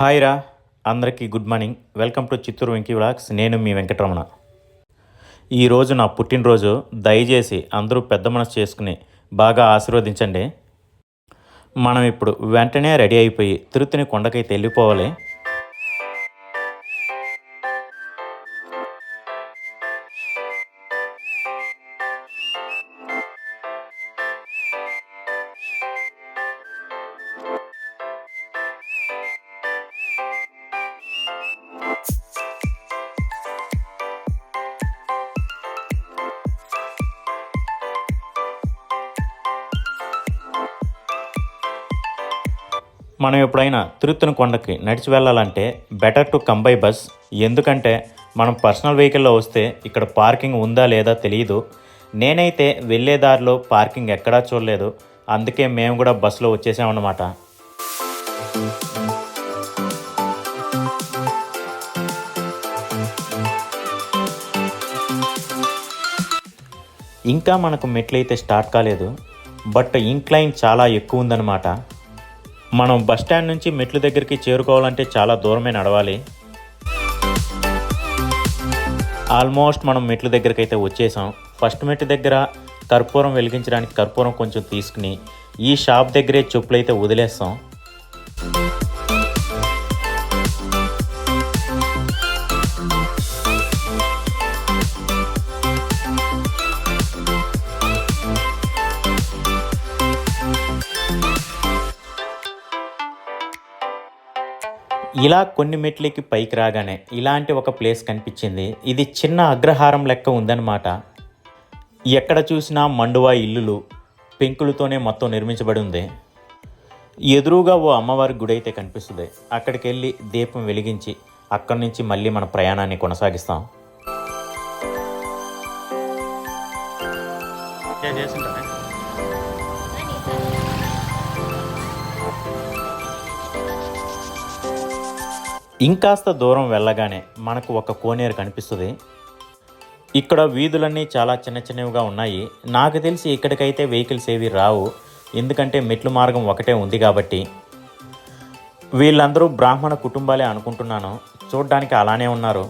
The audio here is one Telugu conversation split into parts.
హాయ్ రా అందరికీ good morning. Welcome to Chittoor Venky vlogs. నేను మీ వెంకటరమణ. ఈరోజు నా పుట్టినరోజు. దయచేసి అందరూ పెద్ద మనసు చేసుకుని బాగా ఆశీర్వదించండి. మనం ఇప్పుడు వెంటనే రెడీ అయిపోయి తిరుత్తని కొండకైతే వెళ్ళిపోవాలి. మనం ఎప్పుడైనా తిరుత్తని కొండకి నడిచి వెళ్ళాలంటే better to come by bus ఎందుకంటే మనం పర్సనల్ వెహికల్లో వస్తే ఇక్కడ పార్కింగ్ ఉందా లేదా తెలియదు నేనైతే వెళ్ళే దారిలో పార్కింగ్ ఎక్కడా చూడలేదు. అందుకే మేము కూడా బస్సులో వచ్చేసామన్నమాట ఇంకా మనకు మెట్లయితే స్టార్ట్ కాలేదు. బట్ ఇంక్లైన్ చాలా ఎక్కువ ఉందన్నమాట. మనం బస్ స్టాండ్ నుంచి మెట్ల దగ్గరికి చేరుకోవాలంటే చాలా దూరమే నడవాలి. ఆల్మోస్ట్ మనం మెట్ల దగ్గరికి అయితే వచ్చేసాం. ఫస్ట్ మెట్టు దగ్గర కర్పూరం వెలిగించడానికి కర్పూరం కొంచెం తీసుకుని ఈ షాప్ దగ్గరే చెప్పులు అయితే వదిలేస్తాం. ఇలా కొన్ని మెట్లకి పైకి రాగానే ఇలాంటి ఒక ప్లేస్ కనిపించింది. ఇది చిన్న అగ్రహారం లెక్క ఉందన్నమాట. ఎక్కడ చూసినా మండువా ఇల్లులు పెంకులతోనే మొత్తం నిర్మించబడి ఉంది ఎదురుగా ఓ అమ్మవారి గుడి అయితే కనిపిస్తుంది. అక్కడికి వెళ్ళి దీపం వెలిగించి అక్కడి నుంచి మళ్ళీ మన ప్రయాణాన్ని కొనసాగిస్తాం. ఇంకాస్త దూరం వెళ్ళగానే మనకు ఒక కోనేరు కనిపిస్తుంది. ఇక్కడ వీధులన్నీ చాలా చిన్న చిన్నవిగా ఉన్నాయి. నాకు తెలిసి ఇక్కడికైతే వెహికల్స్ ఏవి రావు. ఎందుకంటే మెట్లు మార్గం ఒకటే ఉంది కాబట్టి. వీళ్ళందరూ బ్రాహ్మణ కుటుంబాలే అనుకుంటున్నాను. చూడ్డానికి అలానే ఉన్నారు.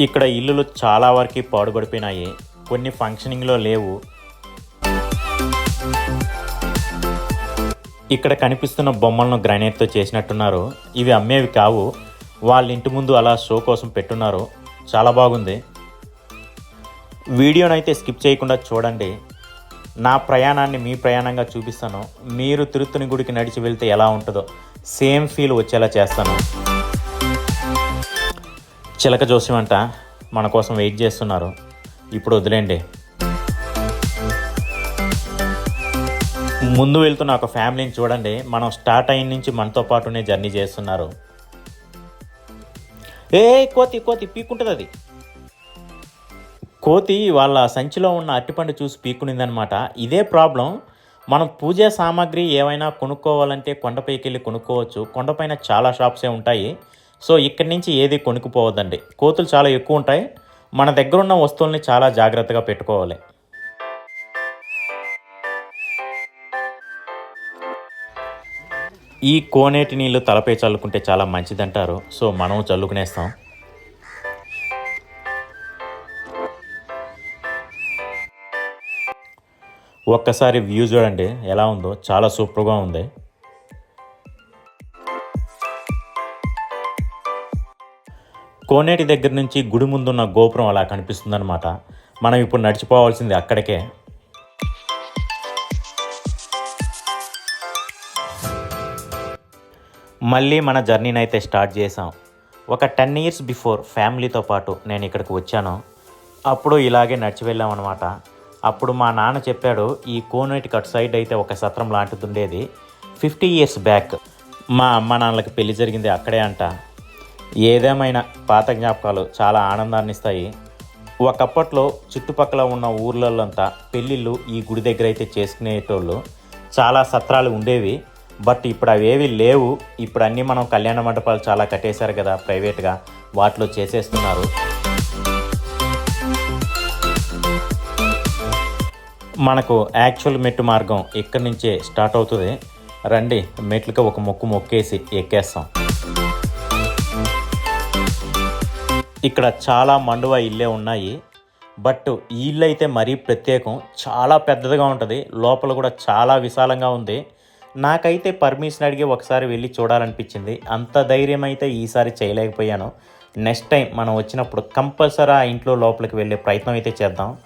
ఇక్కడ ఇల్లులు చాలా వరకు పాడుపడిపోయినాయి. కొన్ని ఫంక్షనింగ్లో లేవు. ఇక్కడ కనిపిస్తున్న బొమ్మలను గ్రానైట్తో చేసినట్టున్నారు. ఇవి అమ్మేవి కావు. వాళ్ళ ఇంటి ముందు అలా షో కోసం పెట్టున్నారు. చాలా బాగుంది. వీడియోనైతే స్కిప్ చేయకుండా చూడండి. నా ప్రయాణాన్ని మీ ప్రయాణంగా చూపిస్తాను. మీరు తిరుత్తని గుడికి నడిచి వెళ్తే ఎలా ఉంటుందో. సేమ్ ఫీల్ వచ్చేలా చేస్తాను. చిలక జోస్యం అంట మన కోసం వెయిట్ చేస్తున్నారు. ఇప్పుడు వదిలేండి. ముందు వెళ్తున్న ఒక ఫ్యామిలీని చూడండి. మనం స్టార్ట్ అయిన నుంచి మనతో పాటునే జర్నీ చేస్తున్నారు. ఏ కోతి కోతి పీక్కుంటుంది అది. కోతి వాళ్ళ సంచిలో ఉన్న అట్టిపండు చూసి పీక్కునిందనమాట. ఇదే ప్రాబ్లం. మనం పూజా సామాగ్రి ఏమైనా కొనుక్కోవాలంటే కొండపైకి వెళ్ళి కొనుక్కోవచ్చు. కొండపైన చాలా షాప్సే ఉంటాయి. సో ఇక్కడి నుంచి ఏది కొనుక్కుపోవద్దండి. కోతులు చాలా ఎక్కువ ఉంటాయి. మన దగ్గర ఉన్న వస్తువుల్ని చాలా జాగ్రత్తగా పెట్టుకోవాలి. ఈ కోనేటి నీళ్ళు తలపై చల్లుకుంటే చాలా మంచిదంటారు. సో మనం చల్లుకునేస్తాం. ఒక్కసారి వ్యూ చూడండి. ఎలా ఉందో చాలా సూపర్గా ఉంది. కోనేటి దగ్గర నుంచి గుడి ముందున్న గోపురం అలా కనిపిస్తుందన్నమాట. మనం ఇప్పుడు నడిచిపోవాల్సింది అక్కడికే. మళ్ళీ మన జర్నీని అయితే స్టార్ట్ చేసాం ఒక టెన్ ఇయర్స్ బిఫోర్ ఫ్యామిలీతో పాటు నేను ఇక్కడికి వచ్చాను. అప్పుడు ఇలాగే నడిచి వెళ్ళామన్నమాట అప్పుడు మా నాన్న చెప్పాడు ఈ కోనేటి కట్ సైడ్ అయితే ఒక సత్రం లాంటిది ఉండేది. ఫిఫ్టీ ఇయర్స్ బ్యాక్ మా అమ్మ నాన్నలకి పెళ్ళి జరిగింది అక్కడే అంట. ఏదేమైనా పాత జ్ఞాపకాలు చాలా ఆనందాన్ని ఇస్తాయి. ఒకప్పట్లో చుట్టుపక్కల ఉన్న ఊర్లలోంతా పెళ్ళిళ్ళు ఈ గుడి దగ్గర అయితే చేసుకునేటోళ్ళు. చాలా సత్రాలు ఉండేవి. బట్ ఇప్పుడు అవేవి లేవు. ఇప్పుడు అన్నీ మనం కళ్యాణ మండపాలు చాలా కట్టేశారు కదా ప్రైవేట్గా. వాటిలో చేసేస్తున్నారు. మనకు యాక్చువల్ మెట్టు మార్గం ఇక్కడి నుంచే స్టార్ట్ అవుతుంది. రండి మెట్లుగా ఒక మొక్కు మొక్కేసి ఎక్కేస్తాం. ఇక్కడ చాలా మండువా ఇల్లే ఉన్నాయి. బట్ ఈ ఇల్లు అయితే మరీ ప్రత్యేకం. చాలా పెద్దదిగా ఉంటుంది. లోపల కూడా చాలా విశాలంగా ఉంది. నాకైతే పర్మిషన్ అడిగి ఒకసారి వెళ్ళి చూడాలనిపించింది. అంత ధైర్యం అయితే ఈసారి చేయలేకపోయాను. నెక్స్ట్ టైం మనం వచ్చినప్పుడు కంపల్సరీ ఆ ఇంట్లో లోపలికి వెళ్ళే ప్రయత్నం అయితే చేద్దాం.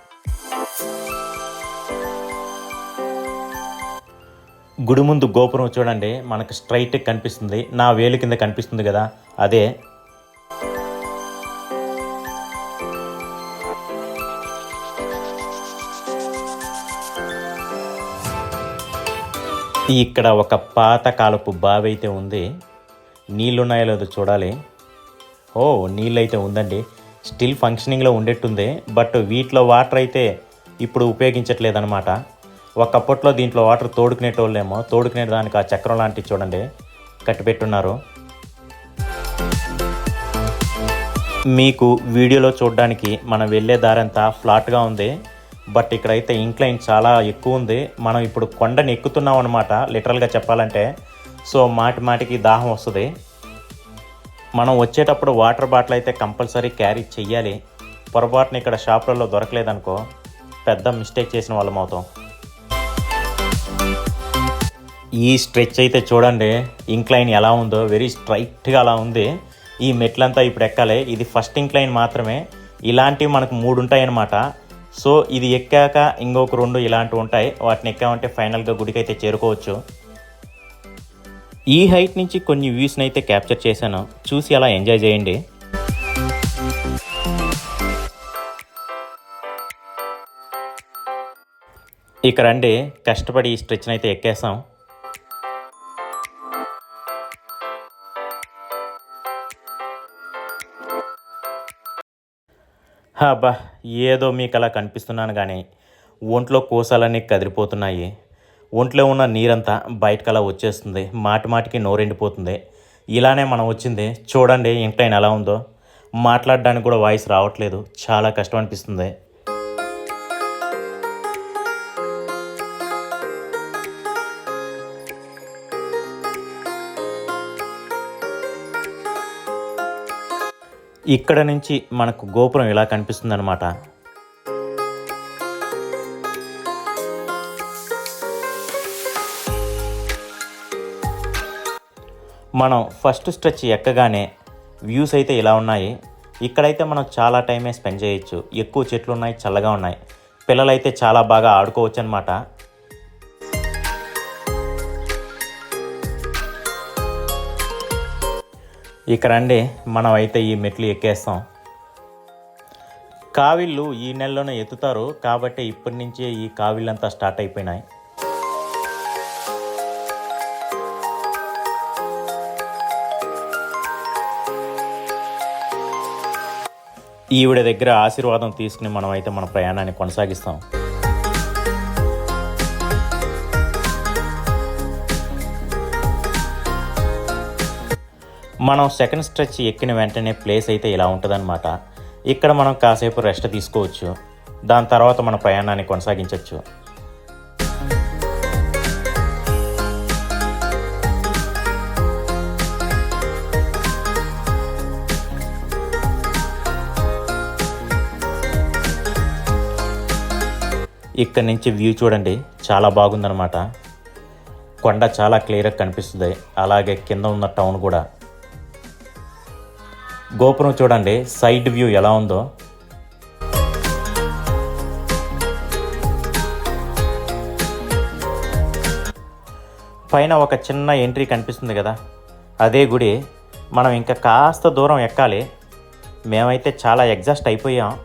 గుడి ముందు గోపురం చూడండి. మనకు స్ట్రైట్ కనిపిస్తుంది. నా వేలు కింద కనిపిస్తుంది కదా. అదే ఇక్కడ ఒక పాత కాలపు బావి అయితే ఉంది నీళ్ళున్నాయో లేదో చూడాలి. ఓ నీళ్ళు అయితే ఉందండి. స్టిల్ ఫంక్షనింగ్లో ఉండేట్టుంది బట్ వీటిలో వాటర్ అయితే ఇప్పుడు ఉపయోగించట్లేదనమాట ఒకప్పట్లో దీంట్లో వాటర్ తోడుకునేటోళ్ళేమో తోడుకునే దానికి ఆ చక్రం లాంటివి చూడండి. కట్టిపెట్టున్నారు. మీకు వీడియోలో చూడడానికి మనం వెళ్ళే దారంతా ఫ్లాట్గా ఉంది. బట్ ఇక్కడైతే ఇంక్లైన్ చాలా ఎక్కువ ఉంది. మనం ఇప్పుడు కొండని ఎక్కుతున్నాం అనమాట లిటరల్గా చెప్పాలంటే. సో మాటి మాటికి దాహం వస్తుంది. మనం వచ్చేటప్పుడు వాటర్ బాటిల్ అయితే కంపల్సరీ క్యారీ చెయ్యాలి. పొరపాటున ఇక్కడ షాపులలో దొరకలేదనుకో పెద్ద మిస్టేక్ చేసిన వాళ్ళం అవుతాం. ఈ స్ట్రెచ్ అయితే చూడండి ఇంక్లైన్ ఎలా ఉందో వెరీ స్ట్రైట్గా అలా ఉంది. ఈ మెట్లంతా ఇప్పుడు ఎక్కాలి. ఇది ఫస్ట్ ఇంక్లైన్ మాత్రమే. ఇలాంటివి మనకు మూడు ఉంటాయన్నమాట. సో ఇది ఎక్కాక ఇంకొక రెండు ఇలాంటివి ఉంటాయి. వాటిని ఎక్కామంటే ఫైనల్గా గుడికి అయితే చేరుకోవచ్చు. ఈ హైట్ నుంచి కొన్ని వ్యూస్ని అయితే క్యాప్చర్ చేశాను. చూసి అలా ఎంజాయ్ చేయండి. ఇక రండి కష్టపడి ఈ స్ట్రెచ్ని అయితే ఎక్కేసాం. అబ్బా ఏదో మీకు అలా కనిపిస్తున్నాను కానీ ఒంట్లో కోసాలన్నీ కదిరిపోతున్నాయి ఒంట్లో ఉన్న నీరంతా బయటకు అలా వచ్చేస్తుంది. మాటి మాటికి నోరెండిపోతుంది. ఇలానే మనం వచ్చింది. చూడండి ఇంట్లో ఎలా ఉందో. మాట్లాడడానికి కూడా వాయిస్ రావట్లేదు. చాలా కష్టం అనిపిస్తుంది. ఇక్కడ నుంచి మనకు గోపురం ఇలా కనిపిస్తుందన్నమాట. మనం ఫస్ట్ స్ట్రెచ్ ఎక్కగానే వ్యూస్ అయితే ఇలా ఉన్నాయి. ఇక్కడైతే మనం చాలా టైమే స్పెండ్ చేయొచ్చు. ఎక్కువ చెట్లు ఉన్నాయి చల్లగా ఉన్నాయి. పిల్లలైతే చాలా బాగా ఆడుకోవచ్చు అనమాట ఇక రండి మనం అయితే ఈ మెట్లు ఎక్కేస్తాం. కావిళ్ళు ఈ నెలలోనే ఎత్తుతారు కాబట్టి ఇప్పటి నుంచే ఈ కావిళ్ళంతా స్టార్ట్ అయిపోయినాయి. ఈవిడ దగ్గర ఆశీర్వాదం తీసుకుని మనమైతే మన ప్రయాణాన్ని కొనసాగిస్తాం. మనం సెకండ్ స్ట్రెచ్ ఎక్కిన వెంటనే ప్లేస్ అయితే ఇలా ఉంటుందన్నమాట. ఇక్కడ మనం కాసేపు రెస్ట్ తీసుకోవచ్చు. దాని తర్వాత మన ప్రయాణాన్ని కొనసాగించవచ్చు. ఇక్కడ నుంచి వ్యూ చూడండి చాలా బాగుందన్నమాట. కొండ చాలా క్లియర్గా కనిపిస్తుంది. అలాగే కింద ఉన్న టౌన్ కూడా. గోపురం చూడండి సైడ్ వ్యూ ఎలా ఉందో. పైన ఒక చిన్న ఎంట్రీ కనిపిస్తుంది కదా అదే గుడి. మనం ఇంకా కాస్త దూరం ఎక్కాలి. మేమైతే చాలా ఎగ్జాస్ట్ అయిపోయాం.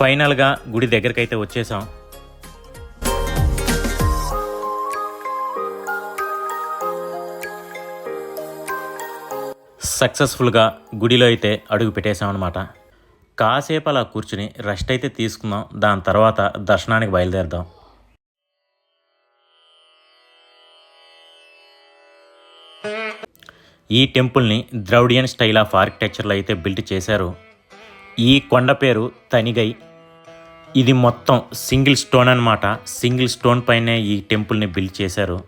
ఫైనల్గా గుడి దగ్గరికి అయితే వచ్చేసాం. సక్సెస్ఫుల్గా గుడిలో అయితే అడుగు పెట్టేశామన్నమాట అనమాట కాసేపు అలా కూర్చుని రెస్ట్ అయితే తీసుకుందాం. దాని తర్వాత దర్శనానికి బయలుదేరదాం. ఈ టెంపుల్ని ద్రౌడియన్ స్టైల్ ఆఫ్ ఆర్కిటెక్చర్లో అయితే బిల్డ్ చేశారు. ఈ కొండ పేరు తనిగై ఇది మొత్తం సింగిల్ స్టోన్ అన్నమాట. సింగిల్ స్టోన్ పైనే ఈ టెంపుల్ని బిల్డ్ చేశారు.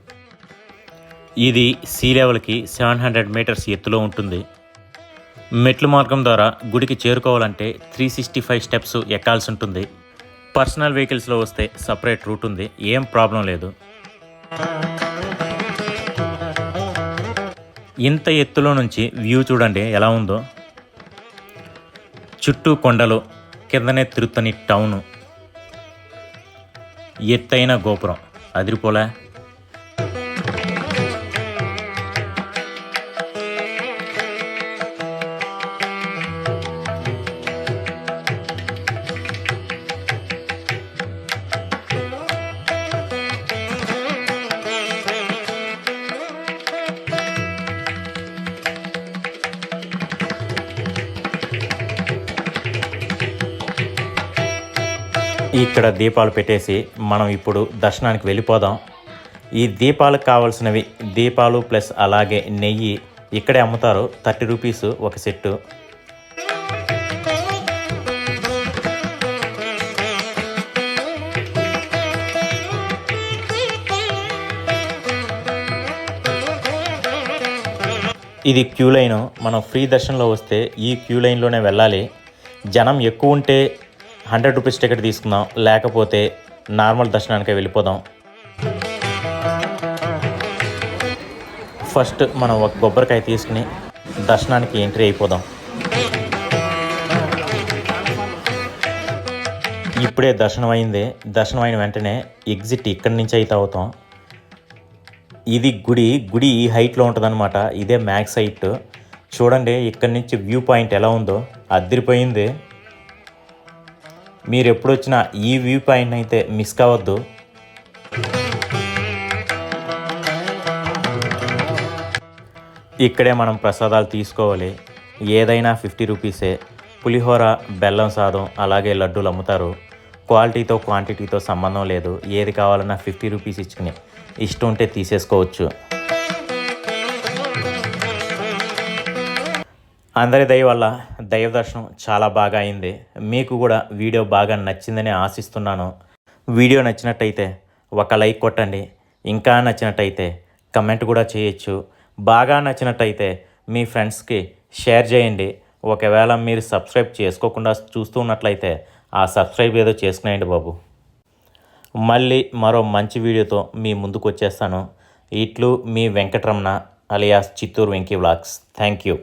ఇది సీ లెవెల్కి సెవెన్ హండ్రెడ్ మీటర్స్ ఎత్తులో ఉంటుంది. మెట్ల మార్గం ద్వారా గుడికి చేరుకోవాలంటే త్రీ సిక్స్టీ ఫైవ్ స్టెప్స్ ఎక్కాల్సి ఉంటుంది. పర్సనల్ వెహికల్స్లో వస్తే సపరేట్ రూట్ ఉంది. ఏం ప్రాబ్లం లేదు. ఇంత ఎత్తులో నుంచి వ్యూ చూడండి ఎలా ఉందో. చుట్టూ కొండలు కిందనే తిరుత్తని టౌను. ఎత్తైన గోపురం అదిరిపోలే ఇక్కడ దీపాలు పెట్టేసి మనం ఇప్పుడు దర్శనానికి వెళ్ళిపోదాం. ఈ దీపాలకు కావాల్సినవి దీపాలు ప్లస్ అలాగే నెయ్యి ఇక్కడే అమ్ముతారు. థర్టీ రూపీస్ ఒక సెట్టు. ఇది క్యూ లైన్. మనం ఫ్రీ దర్శనంలో వస్తే ఈ క్యూ లైన్లోనే వెళ్ళాలి. జనం ఎక్కువ ఉంటే హండ్రెడ్ రూపీస్ టికెట్ తీసుకుందాం. లేకపోతే నార్మల్ దర్శనానికి వెళ్ళిపోదాం. ఫస్ట్ మనం ఒక కొబ్బరికాయ తీసుకుని దర్శనానికి ఎంట్రీ అయిపోదాం. ఇప్పుడే దర్శనం అయింది. దర్శనం అయిన వెంటనే ఎగ్జిట్ ఇక్కడి నుంచి అయితే అవుతాం. ఇది గుడి. గుడి ఈ హైట్లో ఉంటుందన్నమాట. ఇదే మ్యాక్స్ హైట్ చూడండి ఇక్కడి నుంచి వ్యూ పాయింట్ ఎలా ఉందో. అద్దరిపోయింది. మీరు ఎప్పుడు వచ్చినా ఈ వ్యూ పాయింట్ అయితే మిస్ కావద్దు. ఇక్కడే మనం ప్రసాదాలు తీసుకోవాలి. ఏదైనా ఫిఫ్టీ రూపీసే. పులిహోర బెల్లం సాదం అలాగే లడ్డూలు అమ్ముతారు. క్వాలిటీతో క్వాంటిటీతో సంబంధం లేదు. ఏది కావాలన్నా ఫిఫ్టీ రూపీస్ ఇచ్చుకుని ఇష్టం ఉంటే తీసేసుకోవచ్చు. అందరి దయ వల్ల దైవ దర్శనం చాలా బాగా అయింది. మీకు కూడా వీడియో బాగా నచ్చిందని ఆశిస్తున్నాను. వీడియో నచ్చినట్టయితే ఒక లైక్ కొట్టండి. ఇంకా నచ్చినట్టయితే కమెంట్ కూడా చేయొచ్చు. బాగా నచ్చినట్టయితే మీ ఫ్రెండ్స్కి షేర్ చేయండి. ఒకవేళ మీరు సబ్స్క్రైబ్ చేసుకోకుండా చూస్తూ ఉన్నట్లయితే ఆ సబ్స్క్రైబ్ ఏదో చేసుకునేయండి బాబు. మళ్ళీ మరో మంచి వీడియోతో మీ ముందుకు వచ్చేస్తాను. ఇట్లు మీ Venkataramana alias Chittoor Venky vlogs. Thank you.